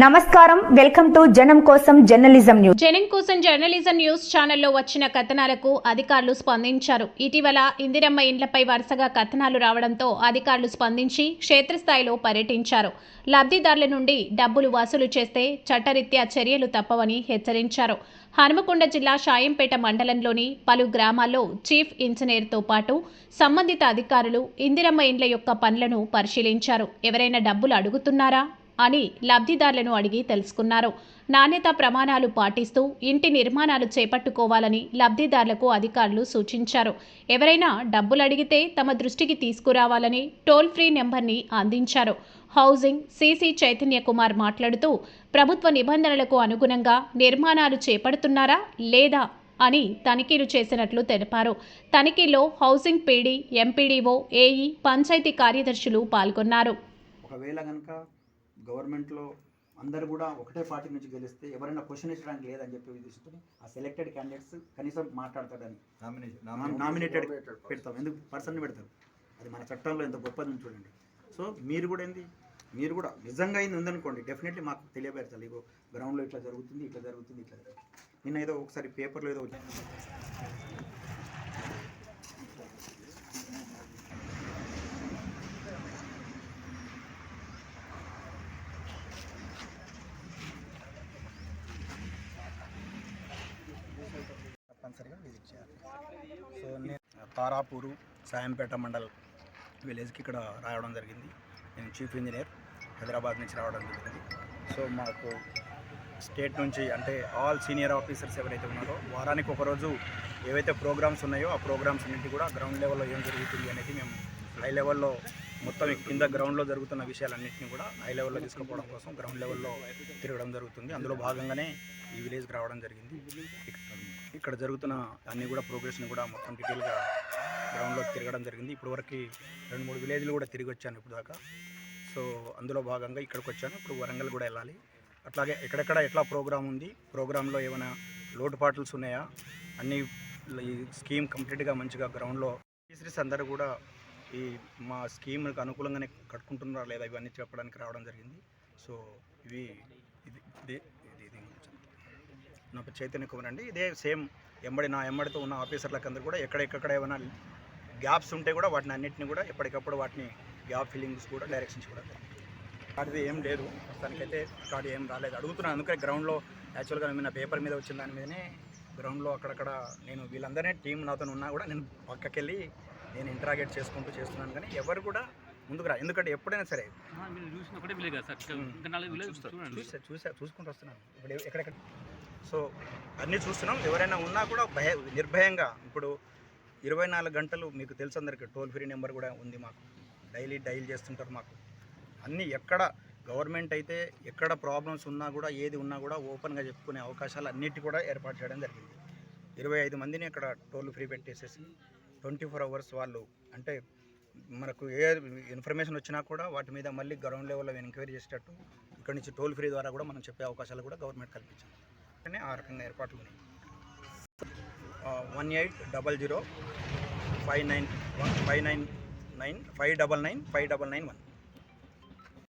నమస్కారం. Welcome to జనం కోసం జర్నలిజం న్యూస్. జనం కోసం జర్నలిజం న్యూస్ ఛానల్లో వచ్చిన కథనాలకు అధికారులు స్పందించారు. ఇటీవల ఇందిరమ్మ ఇండ్లపై వరుసగా కథనాలు రావడంతో అధికారులు స్పందించి క్షేత్రస్థాయిలో పర్యటించారు. లబ్ధిదారుల నుండి డబ్బులు వసూలు చేస్తే చట్టరీత్యా చర్యలు తప్పవని హెచ్చరించారు. హనుమకొండ జిల్లా షాయంపేట మండలంలోని పలు గ్రామాల్లో చీఫ్ ఇంజనీర్తో పాటు సంబంధిత అధికారులు ఇందిరమ్మ ఇండ్ల యొక్క పనులను పరిశీలించారు. ఎవరైనా డబ్బులు అడుగుతున్నారా? అని లబ్ధిదారులను అడిగి తెలుసుకున్నారు. నాణ్యత ప్రమాణాలు పాటిస్తూ ఇంటి నిర్మాణాలు చేపట్టుకోవాలని లబ్ధిదారులకు అధికారులు సూచించారు. ఎవరైనా డబ్బులు అడిగితే తమ దృష్టికి తీసుకురావాలని టోల్ ఫ్రీ నెంబర్ని అందించారు. హౌసింగ్ సీసీ చైతన్య కుమార్ మాట్లాడుతూ ప్రభుత్వ నిబంధనలకు అనుగుణంగా నిర్మాణాలు చేపడుతున్నారా లేదా అని తనిఖీలు చేసినట్లు తెలిపారు. తనిఖీలో housing PD MPDO AE panchayat కార్యదర్శులు పాల్గొన్నారు. ఒకవేళ కనుక గవర్నమెంట్లో అందరు కూడా ఒకటే పార్టీ నుంచి గెలిస్తే ఎవరైనా క్వశ్చన్ వేసడానికి లేదని చెప్పి ఉద్దేశంతో ఆ సెలెక్టెడ్ క్యాండిడేట్స్ కనీసం మాట్లాడతాడని నామినేటెడ్ పెడతాం. ఎందుకు? పర్సన్ పెడతారు. అది మన చట్టంలో ఎంత గొప్పది ఉంది చూడండి. సో మీరు కూడా ఏంది? మీరు కూడా నిజంగా అయింది ఉందనుకోండి. డెఫినెట్లీ మాకు తెలియబెడతారు ఇగో గ్రౌండ్లో ఇట్లా జరుగుతుంది ఇట్లా జరుగుతుంది ఇట్లా జరుగుతుంది. నిన్న ఏదో ఒకసారి పేపర్లో ఏదో వచ్చింది. తప్పనిసరిగా విజిట్ చేయాలి. సో నేను తారాపూరు సాయంపేట మండల్ విలేజ్కి ఇక్కడ రావడం జరిగింది. నేను చీఫ్ ఇంజనీర్ హైదరాబాద్ నుంచి రావడం జరిగింది. సో మాకు స్టేట్ నుంచి అంటే ఆల్ సీనియర్ ఆఫీసర్స్ ఎవరైతే ఉన్నారో వారానికి ఒకరోజు ఏవైతే ప్రోగ్రామ్స్ ఉన్నాయో ఆ ప్రోగ్రామ్స్ అన్నింటి కూడా గ్రౌండ్ లెవెల్లో ఏం జరుగుతుంది అనేది మేము హై లెవెల్లో మొత్తం కింద గ్రౌండ్లో జరుగుతున్న విషయాలన్నింటినీ కూడా హై లెవెల్లో తీసుకుపోవడం కోసం గ్రౌండ్ లెవెల్లో తిరగడం జరుగుతుంది. అందులో భాగంగానే ఈ విలేజ్కి రావడం జరిగింది. ఇక్కడ జరుగుతున్న అన్నీ కూడా ప్రోగ్రెస్ని కూడా మొత్తం డీటెయిల్గా గ్రౌండ్లో తిరగడం జరిగింది. ఇప్పటివరకు రెండు మూడు విలేజ్లు కూడా తిరిగి వచ్చాను ఇప్పుడు దాకా. సో అందులో భాగంగా ఇక్కడికి వచ్చాను. ఇప్పుడు వరంగల్ కూడా వెళ్ళాలి. అట్లాగే ఎక్కడెక్కడ ఎట్లా ప్రోగ్రామ్ ఉంది? ప్రోగ్రాంలో ఏమైనా లోటుపాట్లుస్ ఉన్నాయా? అన్ని ఈ స్కీమ్ కంప్లీట్గా మంచిగా గ్రౌండ్లో టీచర్స్ అందరూ కూడా ఈ మా స్కీమ్కి అనుకూలంగానే కట్టుకుంటున్నారా లేదా ఇవన్నీ చెప్పడానికి రావడం జరిగింది. సో ఇవి ఇది ఇది ఇది ఇది నా చైతన్య కుమార్ అండి. ఇదే సేమ్ ఎంబడి నా ఎంబడితో ఉన్న ఆఫీసర్లకు అందరూ కూడా ఎక్కడెక్కడ ఏమైనా గ్యాప్స్ ఉంటే కూడా వాటిని అన్నిటిని కూడా ఎప్పటికప్పుడు వాటిని గ్యాప్ ఫిల్లింగ్స్ కూడా డైరెక్షన్స్ కూడా వాటిది ఏం లేదు. ప్రస్తుతానికైతే కార్డు ఏం రాలేదు. అడుగుతున్నాను అందుకే గ్రౌండ్లో యాక్చువల్గా నేను పేపర్ మీద వచ్చిన దాని మీదనే గ్రౌండ్లో అక్కడక్కడ నేను వీళ్ళందరినీ టీం నాతో ఉన్నా కూడా నేను పక్కకెళ్ళి నేను ఇంటరాగేట్ చేసుకుంటూ చేస్తున్నాను కానీ ఎవరు కూడా ముందుకు రా ఎందుకంటే ఎప్పుడైనా సరే చూసా చూసా చూసుకుంటూ వస్తున్నాను. ఇప్పుడు ఎక్కడెక్కడ సో అన్నీ చూస్తున్నాం. ఎవరైనా ఉన్నా కూడా భయ నిర్భయంగా ఇప్పుడు ఇరవై నాలుగు గంటలు మీకు తెలుసు అందరికీ టోల్ ఫ్రీ నెంబర్ కూడా ఉంది మాకు. డైలీ డైల్ చేస్తుంటారు మాకు. అన్నీ ఎక్కడ గవర్నమెంట్ అయితే ఎక్కడ ప్రాబ్లమ్స్ ఉన్నా కూడా ఏది ఉన్నా కూడా ఓపెన్గా చెప్పుకునే అవకాశాలు అన్నిటి కూడా ఏర్పాటు చేయడం జరిగింది. ఇరవై ఐదు మందిని అక్కడ టోల్ ఫ్రీ పెట్టేసేసి ట్వంటీ ఫోర్ అవర్స్ వాళ్ళు అంటే మనకు ఏ ఇన్ఫర్మేషన్ వచ్చినా కూడా వాటి మీద మళ్ళీ గ్రౌండ్ లెవెల్లో ఎంక్వైరీ చేసేటట్టు ఇక్కడ నుంచి టోల్ ఫ్రీ ద్వారా కూడా మనం చెప్పే అవకాశాలు కూడా గవర్నమెంట్ కల్పించింది ఆ రకంగా ఏర్పాట్లు ఉన్నాయి. One eight double zero five nine one five nine nine five double nine five double nine one.